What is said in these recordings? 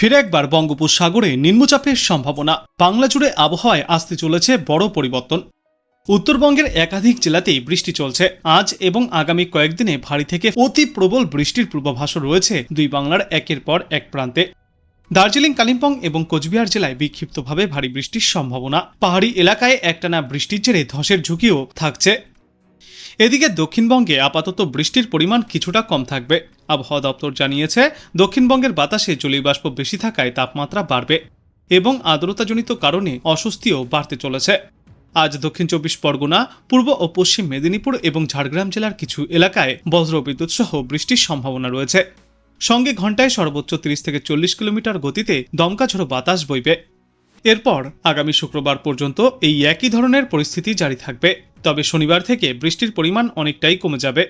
ফিরে একবার বঙ্গোপসাগরে নিম্নচাপের সম্ভাবনা। বাংলা জুড়ে আবহাওয়ায় আসতে চলেছে বড় পরিবর্তন। উত্তরবঙ্গের একাধিক জেলাতেই বৃষ্টি চলছে। আজ এবং আগামী কয়েকদিনে ভারী থেকে অতি প্রবল বৃষ্টির পূর্বাভাসও রয়েছে দুই বাংলার একের পর এক প্রান্তে। দার্জিলিং, কালিম্পং এবং কোচবিহার জেলায় বিক্ষিপ্তভাবে ভারী বৃষ্টির সম্ভাবনা। পাহাড়ি এলাকায় একটানা বৃষ্টির জেরে ধসের ঝুঁকিও থাকছে। এদিকে দক্ষিণবঙ্গে আপাতত বৃষ্টির পরিমাণ কিছুটা কম থাকবে। আবহাওয়া দপ্তর জানিয়েছে, দক্ষিণবঙ্গের বাতাসে জলীয়বাষ্প বেশি থাকায় তাপমাত্রা বাড়বে এবং আর্দ্রতাজনিত কারণে অস্বস্তিও বাড়তে চলেছে। আজ দক্ষিণ চব্বিশ পরগনা, পূর্ব ও পশ্চিম মেদিনীপুর এবং ঝাড়গ্রাম জেলার কিছু এলাকায় বজ্রবিদ্যুৎ সহ বৃষ্টির সম্ভাবনা রয়েছে। সঙ্গে ঘন্টায় সর্বোচ্চ তিরিশ থেকে চল্লিশ কিলোমিটার গতিতে দমকা ঝোড়ো বাতাস বইবে। এরপর আগামী শুক্রবার পর্যন্ত এই একই ধরনের পরিস্থিতি জারি থাকবে। তবে শনিবার থেকে বৃষ্টির পরিমাণ অনেকটাই কমে যাবে।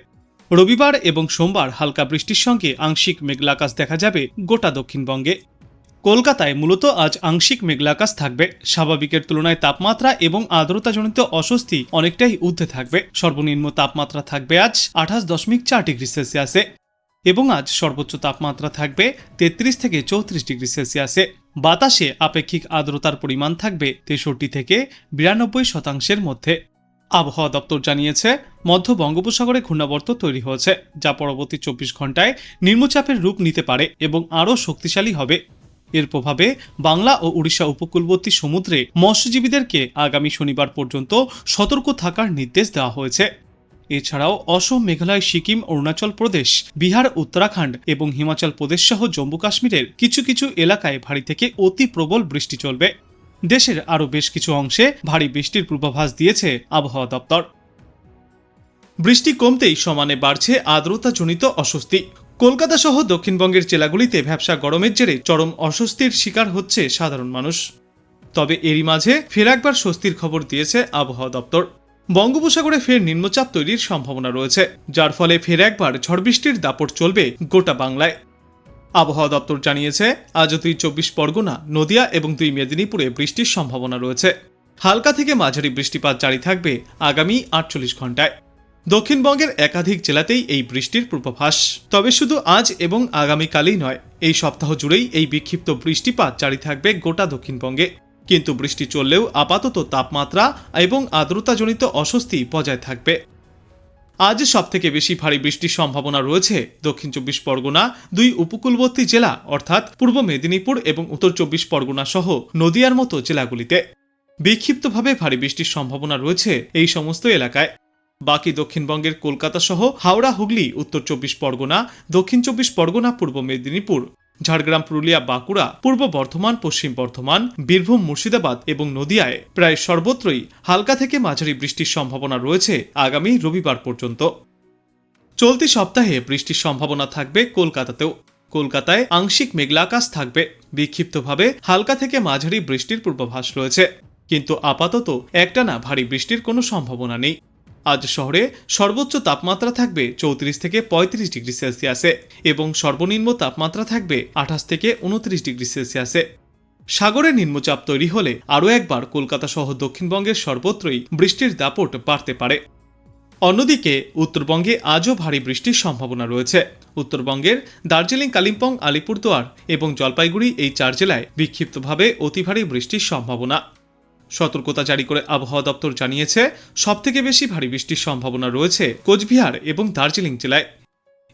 রবিবার এবং সোমবার হালকা বৃষ্টির সঙ্গে আংশিক মেঘলাকাশ দেখা যাবে গোটা দক্ষিণবঙ্গে। কলকাতায় মূলত আজ আংশিক মেঘলাকাশ থাকবে। স্বাভাবিকের তুলনায় তাপমাত্রা এবং আর্দ্রতাজনিত অস্বস্তি অনেকটাই ঊর্ধ্বে থাকবে। সর্বনিম্ন তাপমাত্রা থাকবে আজ আঠাশ দশমিক চার ডিগ্রি সেলসিয়াসে এবং আজ সর্বোচ্চ তাপমাত্রা থাকবে তেত্রিশ থেকে চৌত্রিশ ডিগ্রি সেলসিয়াসে। বাতাসে আপেক্ষিক আর্দ্রতার পরিমাণ থাকবে তেষট্টি থেকে বিরানব্বই শতাংশের মধ্যে। আবহাওয়া দপ্তর জানিয়েছে, মধ্য বঙ্গোপসাগরে ঘূর্ণাবর্ত তৈরি হয়েছে, যা পরবর্তী চব্বিশ ঘন্টায় নিম্নচাপের রূপ নিতে পারে এবং আরও শক্তিশালী হবে। এর প্রভাবে বাংলা ও উড়িষ্যা উপকূলবর্তী সমুদ্রে মৎস্যজীবীদেরকে আগামী শনিবার পর্যন্ত সতর্ক থাকার নির্দেশ দেওয়া হয়েছে। এছাড়াও অসম, মেঘালয়, সিকিম, অরুণাচল প্রদেশ, বিহার, উত্তরাখণ্ড এবং হিমাচল প্রদেশ সহ জম্মু কাশ্মীরের কিছু কিছু এলাকায় ভারী থেকে অতি প্রবল বৃষ্টি চলবে। দেশের আরও বেশ কিছু অংশে ভারী বৃষ্টির পূর্বাভাস দিয়েছে আবহাওয়া দপ্তর। বৃষ্টি কমতেই সমানে বাড়ছে আর্দ্রতাজনিত অস্বস্তি। কলকাতা সহ দক্ষিণবঙ্গের জেলাগুলিতে ভ্যাবসা গরমের জেরে চরম অস্বস্তির শিকার হচ্ছে সাধারণ মানুষ। তবে এরই মাঝে ফের একবার স্বস্তির খবর দিয়েছে আবহাওয়া দপ্তর। বঙ্গোপসাগরে ফের নিম্নচাপ তৈরির সম্ভাবনা রয়েছে, যার ফলে ফের একবার ঝড় বৃষ্টির দাপট চলবে গোটা বাংলায়। আবহাওয়া দপ্তর জানিয়েছে, আজ দুই চব্বিশ পরগনা, নদিয়া এবং দুই মেদিনীপুরে বৃষ্টির সম্ভাবনা রয়েছে। হালকা থেকে মাঝারি বৃষ্টিপাত জারি থাকবে আগামী আটচল্লিশ ঘন্টায় দক্ষিণবঙ্গের একাধিক জেলাতেই এই বৃষ্টির পূর্বাভাস। তবে শুধু আজ এবং আগামীকালই নয়, এই সপ্তাহ জুড়েই এই বিক্ষিপ্ত বৃষ্টিপাত জারি থাকবে গোটা দক্ষিণবঙ্গে। কিন্তু বৃষ্টি চললেও আপাতত তাপমাত্রা এবং আর্দ্রতাজনিত অস্বস্তি বজায় থাকবে। আজ সবথেকে বেশি ভারী বৃষ্টির সম্ভাবনা রয়েছে দক্ষিণ চব্বিশ পরগনা, দুই উপকূলবর্তী জেলা, অর্থাৎ পূর্ব মেদিনীপুর এবং উত্তর চব্বিশ পরগনা সহ নদিয়ার মতো জেলাগুলিতে। বিক্ষিপ্তভাবে ভারী বৃষ্টির সম্ভাবনা রয়েছে এই সমস্ত এলাকায়। বাকি দক্ষিণবঙ্গের কলকাতা সহ হাওড়া, হুগলি, উত্তর চব্বিশ পরগনা, দক্ষিণ চব্বিশ পরগনা, পূর্ব মেদিনীপুর। ঝাড়গ্রাম, পুরুলিয়া, বাঁকুড়া, পূর্ব বর্ধমান, পশ্চিম বর্ধমান, বীরভূম, মুর্শিদাবাদ এবং নদিয়ায় প্রায় সর্বত্রই হালকা থেকে মাঝারি বৃষ্টির সম্ভাবনা রয়েছে আগামী রবিবার পর্যন্ত। চলতি সপ্তাহে বৃষ্টির সম্ভাবনা থাকবে কলকাতাতেও। কলকাতায় আংশিক মেঘলাকাশ থাকবে। বিক্ষিপ্তভাবে হালকা থেকে মাঝারি বৃষ্টির পূর্বাভাস রয়েছে। কিন্তু আপাতত একটানা ভারী বৃষ্টির কোনো সম্ভাবনা নেই। আজ শহরে সর্বোচ্চ তাপমাত্রা থাকবে চৌত্রিশ থেকে পঁয়ত্রিশ ডিগ্রি সেলসিয়াসে এবং সর্বনিম্ন তাপমাত্রা থাকবে আঠাশ থেকে উনত্রিশ ডিগ্রি সেলসিয়াসে। সাগরে নিম্নচাপ তৈরি হলে আরও একবার কলকাতা সহ দক্ষিণবঙ্গের সর্বত্রই বৃষ্টির দাপট বাড়তে পারে। অন্যদিকে, উত্তরবঙ্গে আজও ভারী বৃষ্টির সম্ভাবনা রয়েছে। উত্তরবঙ্গের দার্জিলিং, কালিম্পং, আলিপুরদুয়ার এবং জলপাইগুড়ি এই চার জেলায় বিক্ষিপ্তভাবে অতি ভারী বৃষ্টির সম্ভাবনা। সতর্কতা জারি করে আবহাওয়া দপ্তর জানিয়েছে, সবথেকে বেশি ভারী বৃষ্টির সম্ভাবনা রয়েছে কোচবিহার এবং দার্জিলিং জেলায়।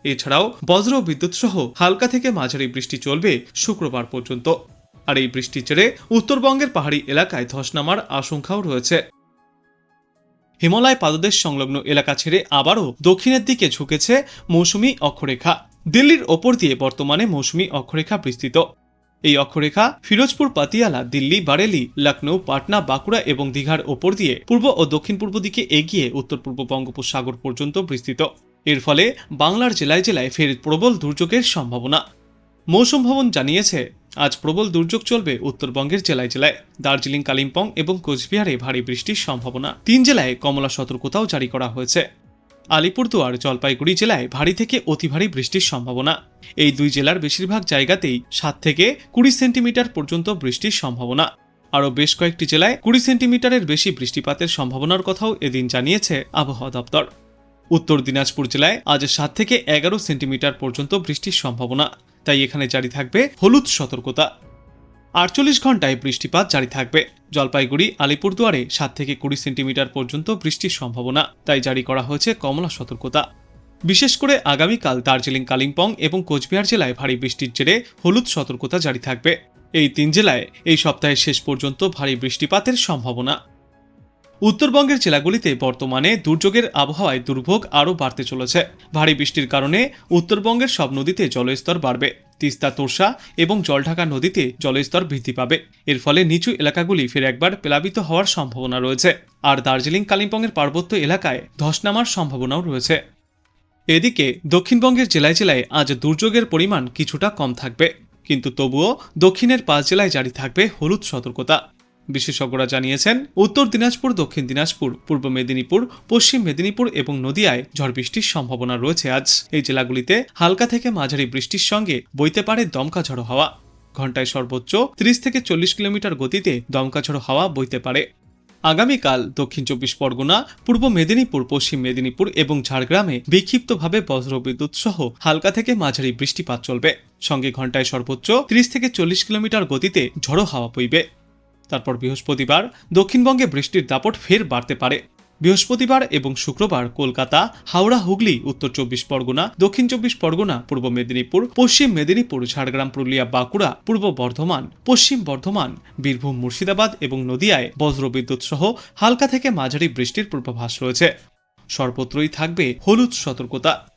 এছাড়াও বজ্র বিদ্যুৎ সহ হালকা থেকে মাঝারি বৃষ্টি চলবে শুক্রবার পর্যন্ত। আর এই বৃষ্টির জেরে উত্তরবঙ্গের পাহাড়ি এলাকায় ধস নামার আশঙ্কাও রয়েছে। হিমালয় পাদদেশ সংলগ্ন এলাকা ছেড়ে আবারও দক্ষিণের দিকে ঝুঁকেছে মৌসুমি অক্ষরেখা। দিল্লির ওপর দিয়ে বর্তমানে মৌসুমি অক্ষরেখা বিস্তৃত। এই অক্ষরেখা ফিরোজপুর, পাতিয়ালা, দিল্লি, বারেলি লখনৌ পাটনা, বাঁকুড়া এবং দীঘার ওপর দিয়ে পূর্ব ও দক্ষিণ পূর্ব দিকে এগিয়ে উত্তর পূর্ব বঙ্গোপসাগর পর্যন্ত বিস্তৃত। এর ফলে বাংলার জেলায় জেলায় ফের প্রবল দুর্যোগের সম্ভাবনা। মৌসুম ভবন জানিয়েছে, আজ প্রবল দুর্যোগ চলবে উত্তরবঙ্গের জেলায় জেলায়। দার্জিলিং, কালিম্পং এবং কোচবিহারে ভারী বৃষ্টির সম্ভাবনা। তিন জেলায় কমলা সতর্কতাও জারি করা হয়েছে। আলিপুরদুয়ার, জলপাইগুড়ি জেলায় ভারী থেকে অতি ভারী বৃষ্টির সম্ভাবনা। এই দুই জেলার বেশিরভাগ জায়গাতেই সাত থেকে কুড়ি সেন্টিমিটার পর্যন্ত বৃষ্টির সম্ভাবনা। আরও বেশ কয়েকটি জেলায় কুড়ি সেন্টিমিটারের বেশি বৃষ্টিপাতের সম্ভাবনার কথাও এদিন জানিয়েছে আবহাওয়া দপ্তর। উত্তর দিনাজপুর জেলায় আজ সাত থেকে এগারো সেন্টিমিটার পর্যন্ত বৃষ্টির সম্ভাবনা। তাই এখানে জারি থাকবে হলুদ সতর্কতা। আটচল্লিশ ঘন্টায় বৃষ্টিপাত জারি থাকবে। জলপাইগুড়ি, আলিপুরদুয়ারে সাত থেকে কুড়ি সেন্টিমিটার পর্যন্ত বৃষ্টির সম্ভাবনা, তাই জারি করা হয়েছে কমলা সতর্কতা। বিশেষ করে আগামীকাল দার্জিলিং, কালিম্পং এবং কোচবিহার জেলায় ভারী বৃষ্টির জেরে হলুদ সতর্কতা জারি থাকবে। এই তিন জেলায় এই সপ্তাহের শেষ পর্যন্ত ভারী বৃষ্টিপাতের সম্ভাবনা। উত্তরবঙ্গের জেলাগুলিতে বর্তমানে দুর্যোগের আবহাওয়ায় দুর্ভোগ আরও বাড়তে চলেছে। ভারী বৃষ্টির কারণে উত্তরবঙ্গের সব নদীতে জলস্তর বাড়বে। তিস্তা, তোরসা এবং জলঢাকা নদীতে জলস্তর বৃদ্ধি পাবে। এর ফলে নিচু এলাকাগুলি ফের একবার প্লাবিত হওয়ার সম্ভাবনা রয়েছে। আর দার্জিলিং, কালিম্পংয়ের পার্বত্য এলাকায় ধস নামার সম্ভাবনাও রয়েছে। এদিকে দক্ষিণবঙ্গের জেলায় জেলায় আজ দুর্যোগের পরিমাণ কিছুটা কম থাকবে। কিন্তু তবুও দক্ষিণের পাঁচ জেলায় জারি থাকবে হলুদ সতর্কতা। বিশেষজ্ঞরা জানিয়েছেন, উত্তর দিনাজপুর, দক্ষিণ দিনাজপুর, পূর্ব মেদিনীপুর, পশ্চিম মেদিনীপুর এবং নদিয়ায় ঝড় বৃষ্টির সম্ভাবনা রয়েছে আজ। এই জেলাগুলিতে হালকা থেকে মাঝারি বৃষ্টির সঙ্গে বইতে পারে দমকা ঝড়ো হাওয়া। ঘন্টায় সর্বোচ্চ 30 থেকে চল্লিশ কিলোমিটার গতিতে দমকা ঝড়ো হাওয়া বইতে পারে। আগামীকাল দক্ষিণ চব্বিশ পরগনা, পূর্ব মেদিনীপুর, পশ্চিম মেদিনীপুর এবং ঝাড়গ্রামে বিক্ষিপ্তভাবে বজ্রবিদ্যুৎ সহ হালকা থেকে মাঝারি বৃষ্টিপাত চলবে। সঙ্গে ঘন্টায় সর্বোচ্চ 30 থেকে চল্লিশ কিলোমিটার গতিতে ঝড়ো হাওয়া বইবে। তারপর বৃহস্পতিবার দক্ষিণবঙ্গে বৃষ্টির দাপট ফের বাড়তে পারে। বৃহস্পতিবার এবং শুক্রবার কলকাতা, হাওড়া, হুগলি, উত্তর চব্বিশ পরগনা, দক্ষিণ চব্বিশ পরগনা, পূর্ব মেদিনীপুর, পশ্চিম মেদিনীপুর, ঝাড়গ্রাম, পুরুলিয়া, বাঁকুড়া, পূর্ব বর্ধমান, পশ্চিম বর্ধমান, বীরভূম, মুর্শিদাবাদ এবং নদিয়ায় বজ্রবিদ্যুৎ সহ হালকা থেকে মাঝারি বৃষ্টির পূর্বাভাস রয়েছে। সর্বত্রই থাকবে হলুদ সতর্কতা।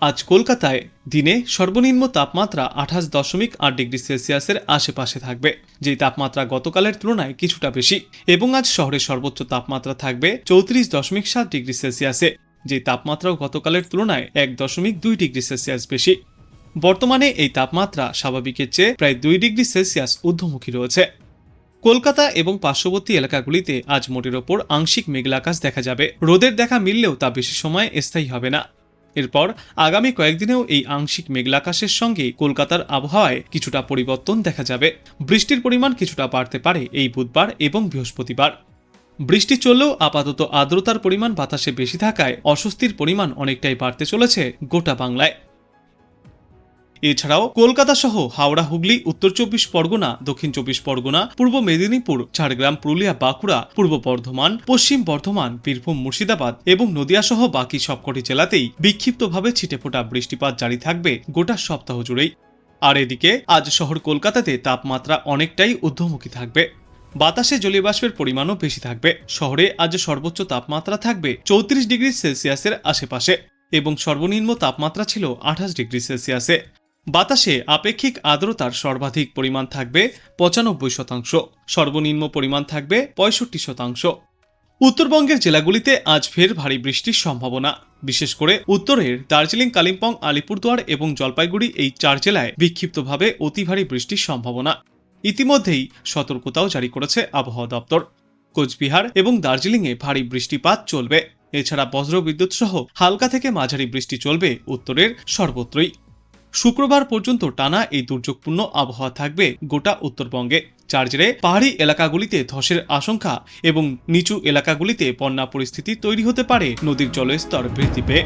আজ কলকাতায় দিনে সর্বনিম্ন তাপমাত্রা আঠাশ দশমিক আট ডিগ্রি সেলসিয়াসের আশেপাশে থাকবে, যেই তাপমাত্রা গতকালের তুলনায় কিছুটা বেশি, এবং আজ শহরের সর্বোচ্চ তাপমাত্রা থাকবে চৌত্রিশ দশমিক সাত ডিগ্রি সেলসিয়াসে যে তাপমাত্রাও গতকালের তুলনায় এক দশমিক দুই ডিগ্রি সেলসিয়াস বেশি। বর্তমানে এই তাপমাত্রা স্বাভাবিকের চেয়ে প্রায় দুই ডিগ্রি সেলসিয়াস ঊর্ধ্বমুখী রয়েছে। কলকাতা এবং পার্শ্ববর্তী এলাকাগুলিতে আজ মোটের ওপর আংশিক মেঘলা আকাশ দেখা যাবে। রোদের দেখা মিললেও তা বেশি সময় স্থায়ী হবে না। এরপর আগামী কয়েকদিনেও এই আংশিক মেঘলাকাশের সঙ্গে কলকাতার আবহাওয়ায় কিছুটা পরিবর্তন দেখা যাবে। বৃষ্টির পরিমাণ কিছুটা বাড়তে পারে এই বুধবার এবং বৃহস্পতিবার। বৃষ্টি চললেও আপাতত আর্দ্রতার পরিমাণ বাতাসে বেশি থাকায় অস্বস্তির পরিমাণ অনেকটাই বাড়তে চলেছে গোটা বাংলায়। এছাড়াও কলকাতা সহ হাওড়া, হুগলি, উত্তর চব্বিশ পরগনা, দক্ষিণ চব্বিশ পরগনা, পূর্ব মেদিনীপুর, ঝাড়গ্রাম, পুরুলিয়া, বাঁকুড়া, পূর্ব বর্ধমান, পশ্চিম বর্ধমান, বীরভূম, মুর্শিদাবাদ এবং নদিয়া সহ বাকি সবকটি জেলাতেই বিক্ষিপ্তভাবে ছিটেফোঁটা বৃষ্টিপাত জারি থাকবে গোটা সপ্তাহ জুড়েই। আর এদিকে, আজ শহর কলকাতাতে তাপমাত্রা অনেকটাই ঊর্ধ্বমুখী থাকবে। বাতাসে জলীয়বাষ্পের পরিমাণও বেশি থাকবে। শহরে আজ সর্বোচ্চ তাপমাত্রা থাকবে চৌত্রিশ ডিগ্রি সেলসিয়াসের আশেপাশে এবং সর্বনিম্ন তাপমাত্রা ছিল আঠাশ ডিগ্রি সেলসিয়াসে। বাতাসে আপেক্ষিক আর্দ্রতার সর্বাধিক পরিমাণ থাকবে পঁচানব্বই শতাংশ, সর্বনিম্ন পরিমাণ থাকবে পঁয়ষট্টি শতাংশ। উত্তরবঙ্গের জেলাগুলিতে আজ ফের ভারী বৃষ্টির সম্ভাবনা। বিশেষ করে উত্তরের দার্জিলিং, কালিম্পং, আলিপুরদুয়ার এবং জলপাইগুড়ি এই চার জেলায় বিক্ষিপ্তভাবে অতি ভারী বৃষ্টির সম্ভাবনা। ইতিমধ্যেই সতর্কতাও জারি করেছে আবহাওয়া দপ্তর। কোচবিহার এবং দার্জিলিংয়ে ভারী বৃষ্টিপাত চলবে। এছাড়া বজ্রবিদ্যুৎ সহ হালকা থেকে মাঝারি বৃষ্টি চলবে উত্তরের সর্বত্রই। শুক্রবার পর্যন্ত টানা এই দুর্যোগপূর্ণ আবহাওয়া থাকবে গোটা উত্তরবঙ্গে। যার পাহাড়ি এলাকাগুলিতে ধসের আশঙ্কা এবং নিচু এলাকাগুলিতে বন্যা পরিস্থিতি তৈরি হতে পারে। নদীর জলের স্তর বৃদ্ধি পেয়ে